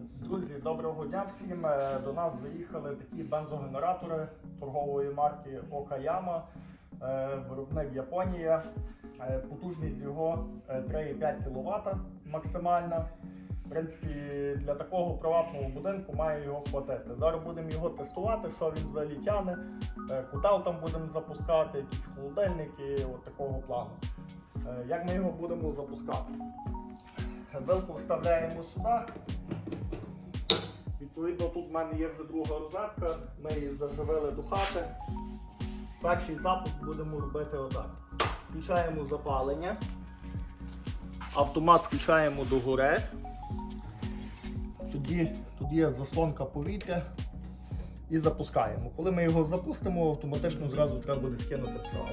Друзі, доброго дня всім. Е, До нас заїхали такі бензогенератори торгової марки Окаяма, Е, виробник Японія. Е, Потужність його е, 3,5 кВт максимальна. В принципі, для такого приватного будинку має його хватити. Зараз будемо його тестувати, що він взагалі тягне. Е, Кутал там будемо запускати, якісь холодильники, от такого плану. Як ми його будемо запускати? Вилку вставляємо сюди. Відповідно, тут в мене є вже друга розетка, ми її заживили до хати. Перший запуск будемо робити отак. Включаємо запалення, автомат включаємо догори. Тоді, тоді є заслонка повітря і запускаємо. Коли ми його запустимо, автоматично зразу треба буде скинути вправо.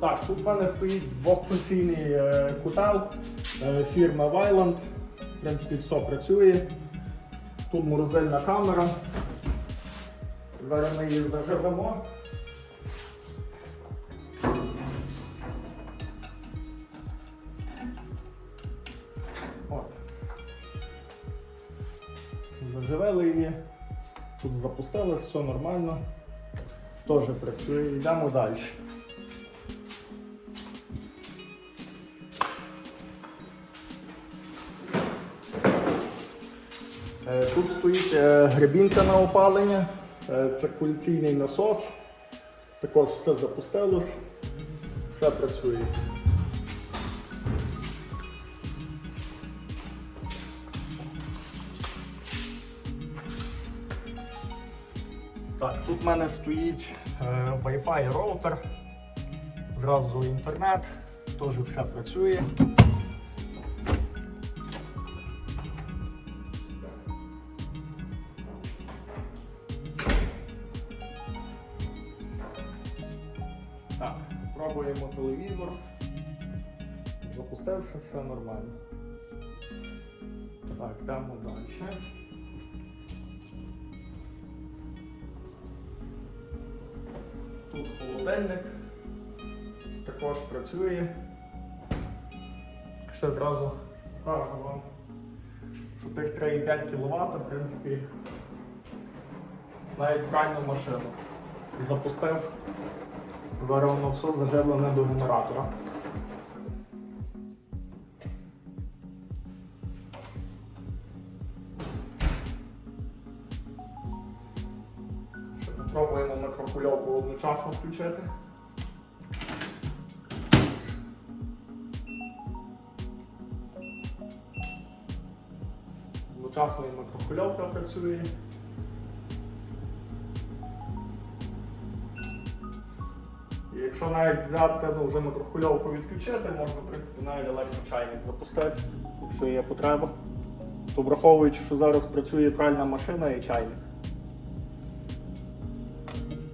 Так, тут в мене стоїть двохфункційний е, кутел е, фірми Вайланд. В принципі, все працює. Тут морозильна камера. Зараз ми її заживемо. Заживели її. Тут запустилось, все нормально. Теж працює. Йдемо далі. Тут стоїть е, гребінка на опалення, Е, циркуляційний насос. Також все запустилось, все працює. Так, тут в мене стоїть е, Wi-Fi роутер, зразу інтернет, теж все працює. Так, пробуємо телевізор. Запустився, все нормально. Так, йдемо далі. Тут холодильник також працює. Ще зразу покажу вам, що тих 3,5 кВт, в принципі, навіть пральну машину запустив. Зараз воно все заживлене до генератора. Ще Попробуємо микрохвильовку одночасно включити. Одночасно і микрохвильовка працює. Якщо навіть взяти ну, вже микрохвильовку відключити, можна в принципі навіть електрочайник запустити, якщо є потреба. То враховуючи, що зараз працює пральна машина і чайник.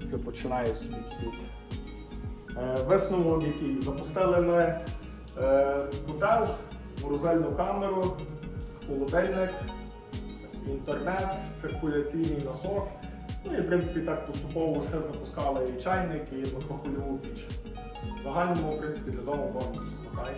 Що починає собі кипіти. Е, висновок який запустили ми е, котел, морозильну камеру, холодильник, інтернет, циркуляційний насос. Ну і в принципі так поступово ще запускали і чайник, і микрохвильову піч. В загальному, в принципі, для дому повністю хватає.